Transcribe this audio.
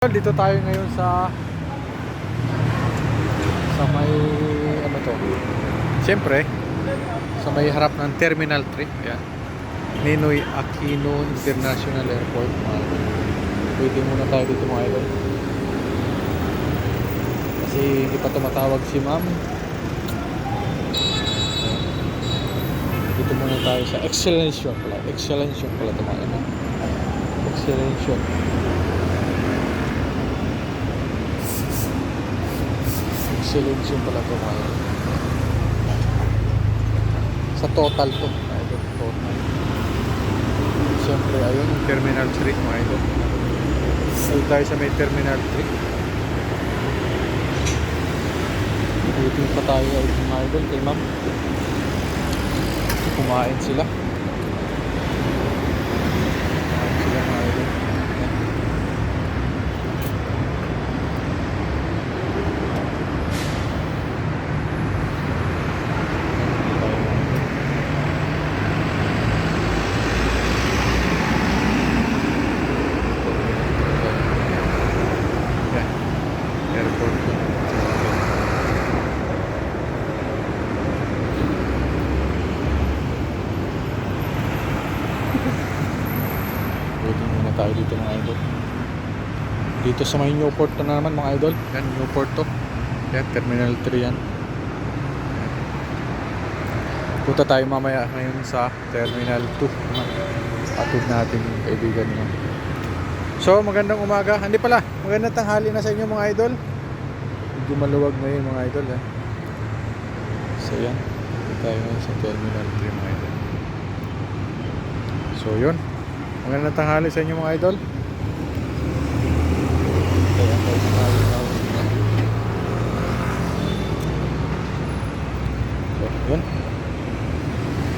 Dito tayo ngayon sa sa may ano to Siyempre sa may harap ng Terminal 3 Ayan. Ninoy Aquino International Airport. Pwede muna tayo dito mga idol Kasi hindi pa tumatawag si ma'am. Dito muna tayo sa Excellention pala Excellention pala ito mga idol Excellention Excellence yung pala ito mga. Sa total to. idol, Total. Siyempre, ayun, Terminal 3 mga idol. Ayun tayo sa may Terminal 3. Waiting pa tayo ay mga idol kay ma'am. Kumain sila. Kumain sila mga idol. Ayan. Yan. Airport ko. Waiting muna tayo dito mga idol. Dito sa may Newport na naman mga idol. Yan, Newport to. Yan, Terminal 3 yan. Punta tayo mamaya ngayon sa Terminal 2 naman. Atod natin yung kaibigan mo. So, magandang umaga. Hindi pala, magandang tanghali na sa inyo mga idol. Medyo maluwag ngayon mga idol. Eh. So, yan. Tayo sa Terminal 3 mga idol. So, yun. Magandang tanghali sa inyo mga idol.